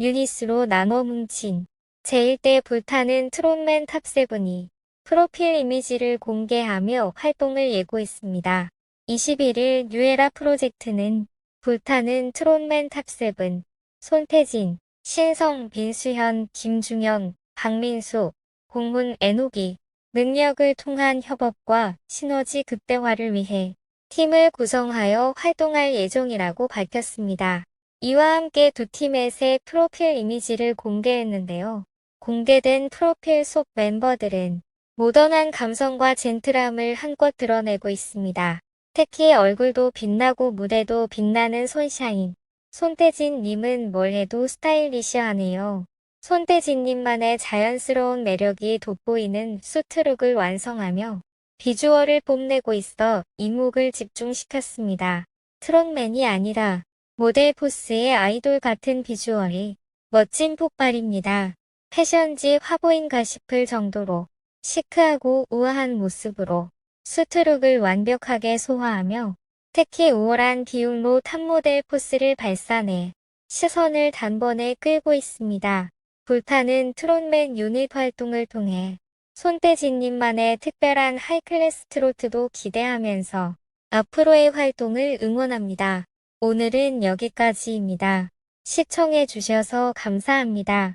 유닛으로 나눠 뭉친 제1대 불타는 트롯맨 탑세븐이 프로필 이미지를 공개하며 활동을 예고했습니다. 21일 뉴에라 프로젝트는 불타는 트롯맨 탑세븐, 손태진, 신성, 빈수현, 김중현, 박민수, 공문 애녹이 능력을 통한 협업과 시너지 극대화를 위해 팀을 구성하여 활동할 예정이라고 밝혔습니다. 이와 함께 두 팀의 새 프로필 이미지를 공개했는데요. 공개된 프로필 속 멤버들은 모던한 감성과 젠틀함을 한껏 드러내고 있습니다. 특히 얼굴도 빛나고 무대도 빛나는 손샤인. 손태진 님은 뭘 해도 스타일리시하네요. 손태진 님만의 자연스러운 매력이 돋보이는 수트룩을 완성하며 비주얼을 뽐내고 있어 이목을 집중시켰습니다. 트롯맨이 아니라 모델 포스의 아이돌 같은 비주얼이 멋진 폭발입니다. 패션지 화보인가 싶을 정도로 시크하고 우아한 모습으로 수트룩을 완벽하게 소화하며 특히 우월한 기울로 탑모델 포스를 발산해 시선을 단번에 끌고 있습니다. 불타는 트롯맨 유닛 활동을 통해 손태진님만의 특별한 하이클래스 트로트도 기대하면서 앞으로의 활동을 응원합니다. 오늘은 여기까지입니다. 시청해 주셔서 감사합니다.